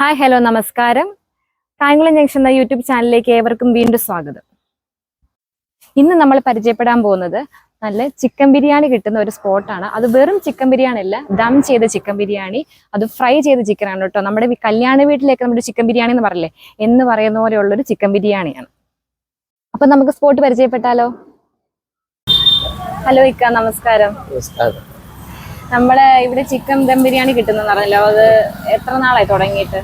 Hi hello നമസ്കാരം. Kayamkulam junction എന്ന YouTube ചാനലിലേക്ക് ഏവർക്കും വീണ്ടും സ്വാഗതം. ഇന്ന് നമ്മൾ പരിചയപ്പെടാൻ പോകുന്നത് നല്ല ചിക്കൻ ബിരിയാണി കിട്ടുന്ന ഒരു സ്പോട്ടാണ് അത് വെറും ചിക്കൻ ബിരിയാണി അല്ല ദം ചെയ്ത ചിക്കൻ ബിരിയാണി അത് ഫ്രൈ ചെയ്ത ചിക്കൻ ആണ് കേട്ടോ. നമ്മുടെ കല്യാണ വീട്ടിലേക്ക് നമ്മുടെ ചിക്കൻ ബിരിയാണി എന്ന് പറയില്ലേ എന്ന് പറയുന്ന പോലെയുള്ള ഒരു ചിക്കൻ ബിരിയാണിയാണ്. അപ്പൊ നമുക്ക് സ്പോട്ട് പരിചയപ്പെട്ടാലോ? ഹലോ ഇക്ക നമസ്കാരം. നമസ്കാരം. നമ്മളെ ഇവിടെ ചിക്കൻ ദം ബിരിയാണി കിട്ടുന്നെന്ന് പറഞ്ഞല്ലോ. അത് എത്ര നാളായി തുടങ്ങിയിട്ട്?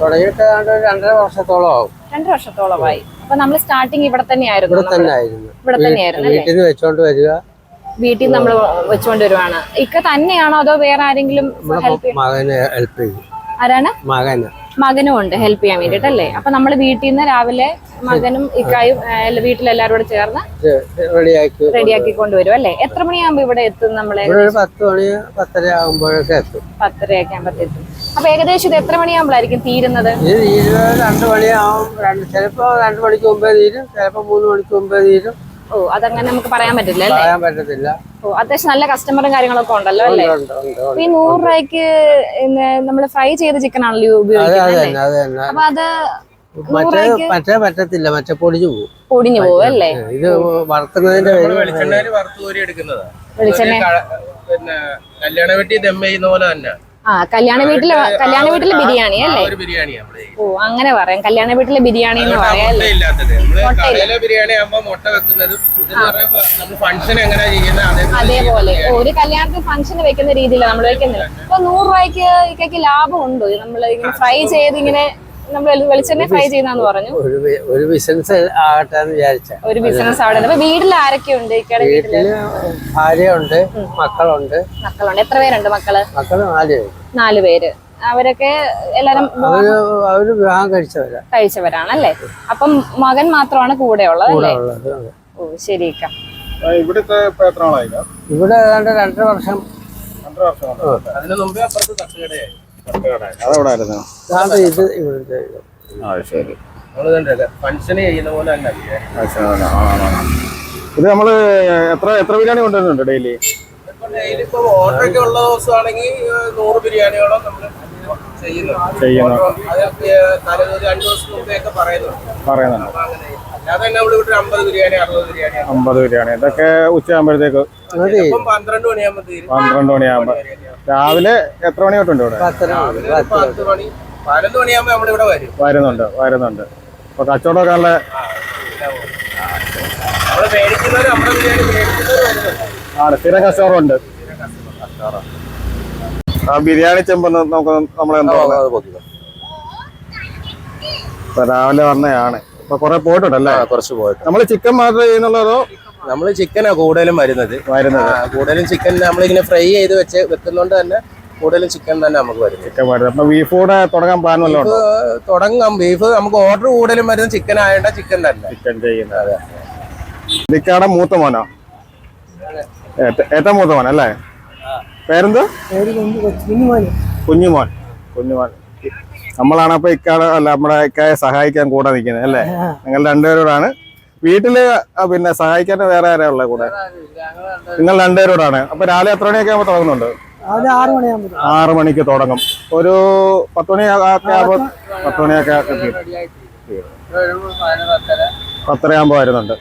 തുടങ്ങിയിട്ട് രണ്ടര വർഷത്തോളം ആവും. രണ്ടു വർഷത്തോളമായി. അപ്പൊ നമ്മൾ സ്റ്റാർട്ടിങ് ഇവിടെ തന്നെയായിരുന്നു ഇവിടെ തന്നെയായിരുന്നു. ഇവിടെ തന്നെയായിരുന്നു വീട്ടിൽ നിന്ന് വെച്ചോണ്ട് വരിക. വീട്ടിൽ നമ്മൾ വെച്ചുകൊണ്ട് വരുവാണ്. ഇക്ക തന്നെയാണോ അതോ വേറെ ആരെങ്കിലും ഹെൽപ്പ് ചെയ്യും മകനെ ഹെൽപ്പ് ചെയ്യും. ആരാണ്? മകന്. മകനും ഉണ്ട് ഹെൽപ്പ് ചെയ്യാൻ വേണ്ടിട്ട് അല്ലേ അപ്പൊ നമ്മൾ വീട്ടിൽ നിന്ന് രാവിലെ മകനും ഇക്കായും വീട്ടിലെല്ലാരും കൂടെ ചേർന്ന് റെഡിയാക്കി റെഡിയാക്കി കൊണ്ടുവരും അല്ലേ? എത്ര മണിയാകുമ്പോ ഇവിടെ എത്തും നമ്മളെ? പത്ത് മണി പത്തര ആകുമ്പോഴൊക്കെ എത്തും. പത്തരയൊക്കെ ആകുമ്പോ എത്തും. അപ്പൊ ഏകദേശം ഇത് എത്ര മണിയാകുമ്പോഴായിരിക്കും തീരുന്നത്? ഇരുപത് രണ്ട് മണിയാവും ചിലപ്പോ രണ്ടു മണിക്ക് മുമ്പേ തീരും ചിലപ്പോ മൂന്ന് മണിക്ക് മുമ്പേ തീരും. ഓ അതങ്ങനെ നമുക്ക് പറയാൻ പറ്റില്ല അല്ലേ? പറയാൻ പറ്റത്തില്ല. ഓ അത്യാവശ്യം നല്ല കസ്റ്റമറും കാര്യങ്ങളൊക്കെ ഉണ്ടല്ലോ അല്ലേ? ഉണ്ട്, ഉണ്ട്, ഉണ്ട്, ഈ നൂറ് രൂപയ്ക്ക് നമ്മൾ ഫ്രൈ ചെയ്ത ചിക്കൻ ആണല്ലോ ഉപയോഗിക്കുന്നത് അപ്പൊ അത് മറ്റേ മറ്റേ പറ്റത്തില്ല മറ്റേ പൊടിഞ്ഞു പോകും പൊടിഞ്ഞു പോകും അല്ലേ? ഇത് വറുക്കുന്നതിന്റെ വെളിച്ചെണ്ണ? വെളിച്ചെണ്ണ പിന്നെ കല്യാണ വെട്ടി ദം ചെയ്യുന്ന പോലെ തന്നെ. ആ കല്യാണ വീട്ടിൽ കല്യാണ വീട്ടിലെ ബിരിയാണി അല്ലേ? ഓ അങ്ങനെ പറയാം. കല്യാണ വീട്ടിലെ ബിരിയാണി എന്ന് പറയാല്ലേ പറയാം അതേപോലെ ഒരു കല്യാണത്തിന് ഫംഗ്ഷന് വെക്കുന്ന രീതിയിലാണ് നമ്മൾ വെക്കുന്നത്. അപ്പൊ നൂറ് രൂപയ്ക്ക് ലാഭം ഉണ്ടോ നമ്മൾ ഇങ്ങനെ ഫ്രൈ ചെയ്ത് ഇങ്ങനെ നമ്മൾ വെളിച്ചെണ്ണ ഫ്രൈ ചെയ്യുന്ന പറഞ്ഞു. ഒരു ഒരു ബിസിനസ് ആകട്ടെ എന്ന് വിചാരിച്ച. ഒരു ബിസിനസ് അവിടെ അപ്പൊ വീട്ടിൽ ആരൊക്കെ ഉണ്ട് ഇക്കയുടെ വീട്ടിൽ ഭാര്യയുണ്ട് മക്കളുണ്ട്. മക്കളുണ്ട്. എത്ര പേരുണ്ട് മക്കൾ? മക്കൾ നാല് പേര്. നാല് പേര്. അവരൊക്കെ എല്ലാരും അവർ വിവാഹം കഴിച്ചവരാ. കഴിച്ചവരാണല്ലേ? അപ്പം മകൻ മാത്രമാണ് കൂടെ ഉള്ളത് അല്ലേ ഓ ശരിക്ക ഇവിടുത്തെ ഇവിടെ ഏതാണ്ട് രണ്ടര വർഷം. രണ്ടര വർഷം അതിന് മുമ്പേ അപ്പുറത്ത് തട്ടുകടയായി അതെവിടായിരുന്നു? ഇതാണ് ഇത് ഇവിടുത്തെ ഇത്. ആ ശരി. നമ്മൾ ഫംഗ്ഷന് ചെയ്യുന്ന പോലെ തന്നെ ഇത് നമ്മൾ എത്ര എത്ര ബിരിയാണി കൊണ്ടുവരുന്നുണ്ട് ഡെയിലി? ഡെയിലി ഇപ്പൊ ഓർഡർ ഒക്കെ ഉള്ള ദിവസമാണെങ്കിൽ നൂറ് ബിരിയാണിയോളം നമ്മൾ ചെയ്യുന്നു. പറയുന്നുണ്ട്. അമ്പത് ബിരിയാണി ഇതൊക്കെ ഉച്ചയാകുമ്പോഴത്തേക്ക് പന്ത്രണ്ട് മണിയാകുമ്പോ രാവിലെ എത്ര മണി തൊട്ടുണ്ട് ഇവിടെ വരുന്നുണ്ട് വരുന്നുണ്ട്. അപ്പൊ കച്ചവടമൊക്കെ നല്ല ആണ് സ്ഥിരം കച്ചവടം ഉണ്ട്. ആ ബിരിയാണി ചെമ്പെന്ന് നമുക്ക് നമ്മൾ എന്താ രാവിലെ പറഞ്ഞതാണ് ഇപ്പൊ കുറെ പോയിട്ടുണ്ടല്ലേ? കുറച്ച് പോയിട്ട്. നമ്മൾ ചിക്കൻ മാത്രമേ ചെയ്യുന്നുള്ളതോ നമ്മൾ ചിക്കനാ കൂടുതലും വരുന്നത്. വരുന്നത്? കൂടുതലും ചിക്കൻ നമ്മളിങ്ങനെ ഫ്രൈ ചെയ്ത് വെച്ച് വെക്കുന്നോണ്ട് തന്നെ കൂടുതലും ചിക്കൻ തന്നെ നമുക്ക് വരും ചിക്കൻ വരുന്നത് അപ്പൊ ബീഫ് കൂടെ തുടങ്ങാൻ പ്ലാൻ വല്ലതും തുടങ്ങാം. ബീഫ് നമുക്ക് ഓർഡർ കൂടുതലും വരുന്ന ചിക്കൻ ആയതുകൊണ്ട് ചിക്കൻ തന്നെ. ചിക്കൻ ചെയ്യുന്നത്. മൂത്ത മോനോ? ഏറ്റവും മൂത്ത മോനല്ലേ? പേരെന്ത്? കുഞ്ഞുമോൻ. കുഞ്ഞുമോൻ. നമ്മളാണ് അപ്പൊ ഇക്കാട് അല്ല നമ്മുടെ ഇക്കായെ സഹായിക്കാൻ കൂടെ നിൽക്കുന്നത് അല്ലേ? നിങ്ങൾ രണ്ടുപേരോടാണ്. വീട്ടിൽ പിന്നെ സഹായിക്കാൻ വേറെ ആരാ ഉള്ള കൂടെ? നിങ്ങൾ രണ്ടുപേരോടാണ്. അപ്പൊ രാവിലെ എത്ര മണിയൊക്കെ ആകുമ്പോൾ തുടങ്ങുന്നുണ്ട്? ആറ് മണിക്ക് തുടങ്ങും. ഒരു പത്ത് മണി ഒക്കെ ആകുമ്പോൾ പത്ത് മണിയൊക്കെ തീരും. പത്തര ആകുമ്പോൾ വരുന്നുണ്ട്.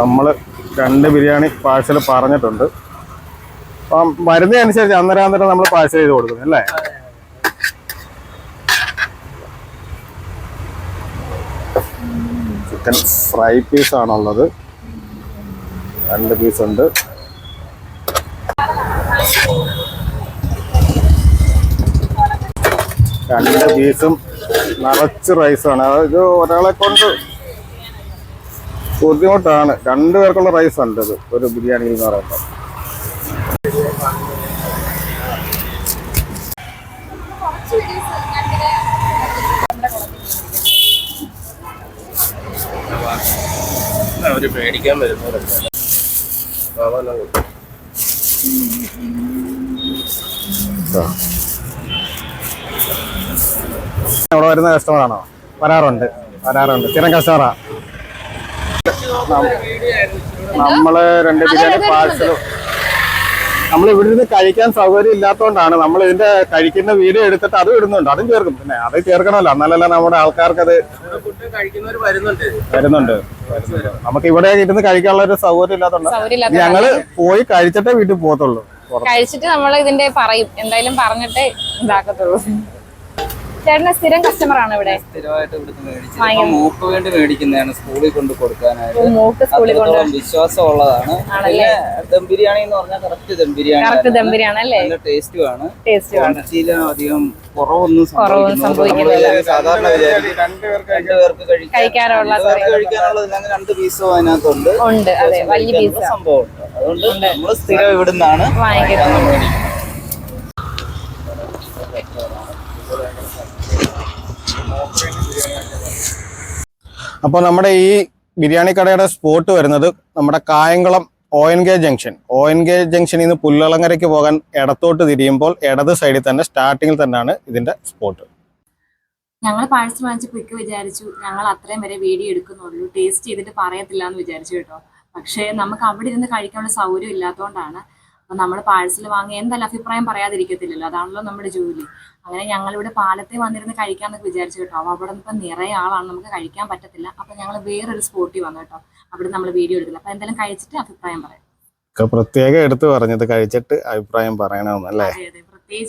നമ്മൾ രണ്ട് ബിരിയാണി പാഴ്സൽ പറഞ്ഞിട്ടുണ്ട്. അപ്പം വരുന്നതനുസരിച്ച് അന്നേരം നമ്മൾ പാഴ്സൽ ചെയ്ത് കൊടുക്കും അല്ലേ? ചിക്കൻ ഫ്രൈ പീസ് ആണുള്ളത്. രണ്ട് പീസ് ഉണ്ട്. രണ്ട് പീസും നിറച്ച് റൈസാണ് അതായത് ഒരാളെ കൊണ്ട് ബുദ്ധിമുട്ടാണ്. രണ്ടു പേർക്കുള്ള റൈസ് ഉണ്ട് ഇത് ഒരു ബിരിയാണി എന്ന് പറയുമ്പോൾ അവർ മേടിക്കാൻ വരുന്നവരൊക്കെ അവിടെ വരുന്ന കസ്റ്റമറാണോ വരാറുണ്ട്. വരാറുണ്ട്. സ്ഥിരം കസ്റ്റമറാ നമ്മൾ രണ്ട് ബിരിയാണി പാഴ്സൽ നമ്മൾ ഇവിടെ നിന്ന് കഴിക്കാൻ സൗകര്യം ഇല്ലാത്തതുകൊണ്ടാണ് നമ്മൾ ഇതിന്റെ കഴിക്കുന്ന വീഡിയോ എടുത്തിട്ട് അത് ഇടുന്നുണ്ട്. അതും ചേർക്കും. പിന്നെ അത് ചേർക്കണമല്ലോ. എന്നാലല്ല നമ്മുടെ ആൾക്കാർക്ക് അത് വരുന്നുണ്ട്. നമുക്ക് ഇവിടെ ഇരുന്ന് കഴിക്കാനുള്ള ഒരു സൗകര്യം ഇല്ലാത്തതുകൊണ്ട് ഞങ്ങൾ പോയി കഴിച്ചിട്ടേ വീട്ടിൽ പോകത്തുള്ളൂ. കഴിച്ചിട്ട് നമ്മൾ ഇതിന്റെ പറയും. എന്തായാലും പറഞ്ഞിട്ടേ ഇതാക്കത്തുള്ളൂ. ചേട്ടന്റെ സ്ഥിരം കസ്റ്റമർ ആണ് ഇവിടെ. സ്ഥിരമായിട്ട് ഇവിടുന്ന് മേടിച്ചത്. മൂക്ക് വേണ്ടി മേടിക്കുന്നതാണ് സ്കൂളിൽ കൊണ്ട് കൊടുക്കാനായിട്ട്. വിശ്വാസം ഉള്ളതാണ് പിന്നെ ദം ബിരിയാണി എന്ന് പറഞ്ഞാൽ കറക്റ്റ് ദം ബിരിയാണി കറക്റ്റ് ദംബിരിയാണ് അല്ലേ? നല്ല ടേസ്റ്റും ആണ്. ക്വാണ്ടിറ്റിയിൽ അധികം കുറവൊന്നും സംഭവിക്കുന്നില്ല. സാധാരണ വിചാരിക്കും. രണ്ട് പേർക്ക് കഴിക്കാൻ- കഴിക്കാനുള്ള രണ്ട് പീസും അതിനകത്തുണ്ട്. ഉണ്ട്. അതെ വലിയ പീസ് സംഭവം അതുകൊണ്ട് നമ്മൾ സ്ഥിരം ഇവിടുന്നാണ് വാങ്ങിക്കുന്നത്. അപ്പോൾ നമ്മുടെ ഈ ബിരിയാണി കടയുടെ സ്പോട്ട് വരുന്നത് നമ്മുടെ Kayamkulam O N K junction O N K ജംഗ്ഷനിൽ നിന്ന് പുല്ലളങ്ങരയ്ക്ക് പോകാൻ ഇടത്തോട്ട് തിരിയുമ്പോൾ ഇടത് സൈഡിൽ തന്നെ സ്റ്റാർട്ടിങ്ങിൽ തന്നെയാണ് ഇതിന്റെ സ്പോട്ട് ഞങ്ങൾ പാഴ്സൽ വാങ്ങിച്ചപ്പോൾ പിക്ക് വിചാരിച്ചു. ഞങ്ങൾ അത്രയും വരെ വീഡിയോ എടുക്കുന്നുള്ളൂ. ടേസ്റ്റ് ചെയ്തിട്ട് പറയത്തില്ല എന്ന് വിചാരിച്ചു കേട്ടോ. പക്ഷേ നമുക്ക് അവിടെ ഇരുന്ന് കഴിക്കാനുള്ള സൗകര്യം ഇല്ലാത്തതുകൊണ്ടാണ് അപ്പൊ നമ്മൾ പാഴ്സൽ വാങ്ങി എന്തായാലും അഭിപ്രായം പറയാതിരിക്കത്തില്ലല്ലോ അതാണല്ലോ നമ്മുടെ ജോലി. അങ്ങനെ ഞങ്ങൾ ഇവിടെ പാലത്തെ വന്നിരുന്ന് കഴിക്കാന്നൊക്കെ വിചാരിച്ചു കേട്ടോ. അപ്പൊ അവിടെ ഇപ്പം നിറയെ ആളാണ് നമുക്ക് കഴിക്കാൻ പറ്റത്തില്ല. അപ്പൊ ഞങ്ങൾ വേറൊരു സ്പോട്ടിൽ വന്നു കേട്ടോ. അവിടെ നമ്മൾ വീഡിയോ എടുക്കില്ല അപ്പൊ എന്തായാലും കഴിച്ചിട്ട് അഭിപ്രായം പറയാം. പ്രത്യേകം എടുത്തു പറഞ്ഞത് കഴിച്ചിട്ട് അഭിപ്രായം പറയണമെന്നല്ലേ?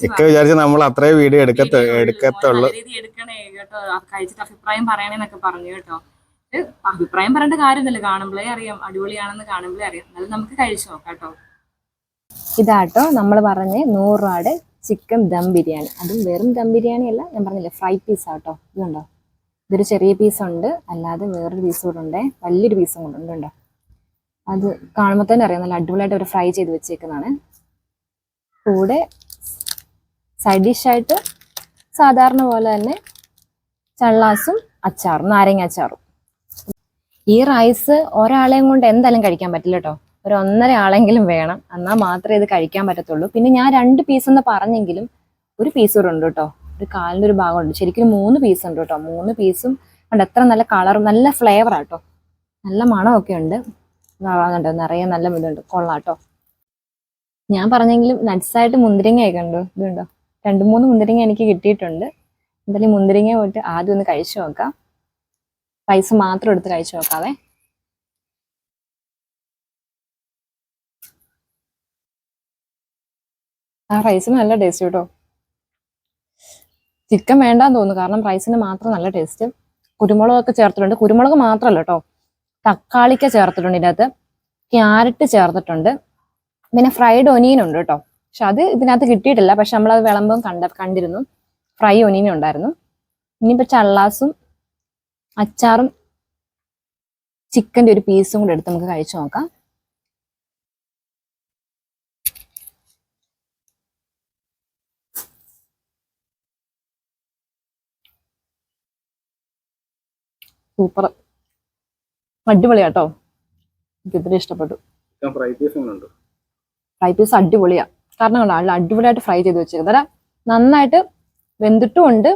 ഒക്കെ വിചാരിച്ച് നമ്മൾ അത്രയും വീഡിയോ എടുക്കത്ത എടുക്കത്തുള്ളൂ. കഴിച്ചിട്ട് അഭിപ്രായം പറയണേന്നൊക്കെ പറഞ്ഞു കേട്ടോ. അഭിപ്രായം പറയേണ്ട കാര്യമൊന്നുമില്ല. കാണുമ്പോഴേ അറിയാം. അടിപൊളിയാണെന്ന് കാണുമ്പോഴേ അറിയാം. എന്നാലും നമുക്ക് കഴിച്ചു നോക്കാം കേട്ടോ. ഇതാട്ടോ നമ്മൾ പറഞ്ഞ നൂറ് രൂപയുടെ ചിക്കൻ ദം ബിരിയാണി. അതും വെറും ദം ബിരിയാണി അല്ല ഞാൻ പറഞ്ഞില്ലേ ഫ്രൈ പീസ് ആട്ടോ. ഇതുണ്ടോ? ഇതൊരു ചെറിയ പീസ് ഉണ്ട് അല്ലാതെ വേറൊരു പീസ് കൂടെ ഉണ്ടേ. വലിയൊരു പീസും കൂടെ ഉണ്ട് ഉണ്ടോ അത് കാണുമ്പോൾ തന്നെ അറിയാം നല്ല അടിപൊളിയായിട്ട് അവർ ഫ്രൈ ചെയ്ത് വെച്ചേക്കുന്നതാണ്. കൂടെ സൈഡ് ഡിഷായിട്ട് സാധാരണ പോലെ തന്നെ ചള്ളാസും അച്ചാറും നാരങ്ങ അച്ചാറും. ഈ റൈസ് ഒരാളെയും കൊണ്ട് എന്തായാലും കഴിക്കാൻ പറ്റില്ല കേട്ടോ. ഒരു ഒന്നര ആളെങ്കിലും വേണം. എന്നാൽ മാത്രമേ ഇത് കഴിക്കാൻ പറ്റത്തുള്ളൂ. പിന്നെ ഞാൻ രണ്ട് പീസ് എന്ന് പറഞ്ഞെങ്കിലും ഒരു പീസ് കൂടെ ഉണ്ട് കേട്ടോ. ഒരു കാലിന്റെ ഒരു ഭാഗമുണ്ട് ശരിക്കും മൂന്ന് പീസ് ഉണ്ട് കേട്ടോ. മൂന്ന് പീസും ഉണ്ട് എത്ര നല്ല കളറും നല്ല ഫ്ലേവറാണ് ആട്ടോ നല്ല മണമൊക്കെ ഉണ്ട്. കണ്ടോ? നിറയെ നല്ല ഇതുണ്ട്. കൊള്ളാട്ടോ ഞാൻ പറഞ്ഞെങ്കിലും നട്സായിട്ട് മുന്തിരിങ്ങയൊക്കെ ഉണ്ടോ. ഇതുണ്ടോ? രണ്ട് മൂന്ന് മുന്തിരിങ്ങ എനിക്ക് കിട്ടിയിട്ടുണ്ട്. എന്തായാലും മുന്തിരിങ്ങ പോയിട്ട് ആദ്യം ഒന്ന് കഴിച്ചു നോക്കാം. പൈസ മാത്രം എടുത്ത് കഴിച്ചു നോക്കാവേ. ആ റൈസിന് നല്ല ടേസ്റ്റ് കേട്ടോ. ചിക്കൻ വേണ്ടാന്ന് തോന്നുന്നു. കാരണം റൈസിന് മാത്രം നല്ല ടേസ്റ്റ് കുരുമുളകൊക്കെ ചേർത്തിട്ടുണ്ട്. കുരുമുളക് മാത്രമല്ല കേട്ടോ. തക്കാളിക്ക ചേർത്തിട്ടുണ്ട് ഇതിനകത്ത്. ക്യാരറ്റ് ചേർത്തിട്ടുണ്ട്. പിന്നെ ഫ്രൈഡ് ഒനിയൻ ഉണ്ട് കേട്ടോ. പക്ഷെ അത് ഇതിനകത്ത് കിട്ടിയിട്ടില്ല. പക്ഷെ നമ്മളത് വിളമ്പം കണ്ട കണ്ടിരുന്നു. ഫ്രൈ ഒനിയൻ ഉണ്ടായിരുന്നു. ഇനിയിപ്പോ ചള്ളാസും അച്ചാറും ചിക്കന്റെ ഒരു പീസും കൂടെ എടുത്ത് നമുക്ക് കഴിച്ചു നോക്കാം. സൂപ്പർ. അടിപൊളിയാട്ടോ. എനിക്ക് ഒത്തിരി ഇഷ്ടപ്പെട്ടു. ഫ്രൈ പീസ് അടിപൊളിയാ. കാരണം കണ്ടോ അടിപൊളിയായിട്ട് ഫ്രൈ ചെയ്ത് വെച്ചേക്കുന്നത് അതാ നന്നായിട്ട് വെന്തിട്ടും ഉണ്ട്.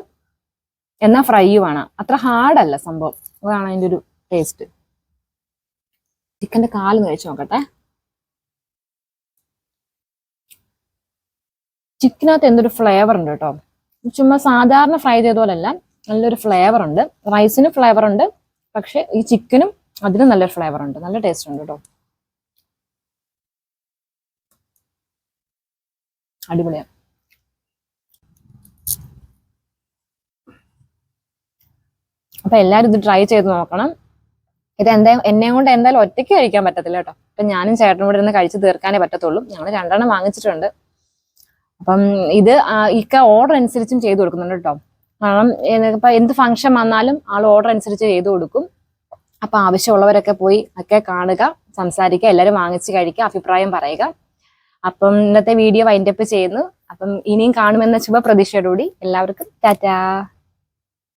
എന്നാൽ ഫ്രൈയുമാണ്. അത്ര ഹാർഡല്ല സംഭവം. അതാണ് അതിന്റെ ഒരു ടേസ്റ്റ് ചിക്കന്റെ കാൽ കഴിച്ചു നോക്കട്ടെ. ചിക്കനകത്ത് എന്തൊരു ഫ്ലേവർ ഉണ്ട് കേട്ടോ. ചുമ്മാ സാധാരണ ഫ്രൈ ചെയ്ത പോലല്ല നല്ലൊരു ഫ്ലേവർ ഉണ്ട്. റൈസിന് ഫ്ലേവർ ഉണ്ട്. പക്ഷെ ഈ ചിക്കനും അതിനും നല്ലൊരു ഫ്ലേവർ ഉണ്ട്. നല്ല ടേസ്റ്റ് ഉണ്ട് കേട്ടോ അടിപൊളിയാണ് അപ്പൊ എല്ലാവരും ഇത് ട്രൈ ചെയ്ത് നോക്കണം. ഇത് എന്താ എന്നെ കൊണ്ട് എന്തായാലും ഒറ്റയ്ക്ക് കഴിക്കാൻ പറ്റത്തില്ല കേട്ടോ അപ്പൊ ഞാനും ചേട്ടനും കൂടെ ഇരുന്ന് കഴിച്ച് തീർക്കാനേ പറ്റത്തുള്ളൂ. ഞങ്ങൾ രണ്ടെണ്ണം വാങ്ങിച്ചിട്ടുണ്ട്. അപ്പം ഇത് ഇക്ക ഓർഡർ അനുസരിച്ചും ചെയ്ത് കൊടുക്കുന്നുണ്ട് കേട്ടോ കാരണം ഇപ്പൊ എന്ത് ഫംഗ്ഷൻ വന്നാലും ആൾ ഓർഡർ അനുസരിച്ച് ചെയ്തു കൊടുക്കും. അപ്പൊ ആവശ്യമുള്ളവരൊക്കെ പോയി ഒക്കെ കാണുക സംസാരിക്കുക എല്ലാവരും വാങ്ങിച്ച് കഴിക്കുക അഭിപ്രായം പറയുക. അപ്പം ഇന്നത്തെ വീഡിയോ വൈൻഡപ്പ് ചെയ്യുന്നു. അപ്പം ഇനിയും കാണുമെന്ന ശുഭ പ്രതീക്ഷയോടുകൂടി എല്ലാവർക്കും ടാറ്റാ.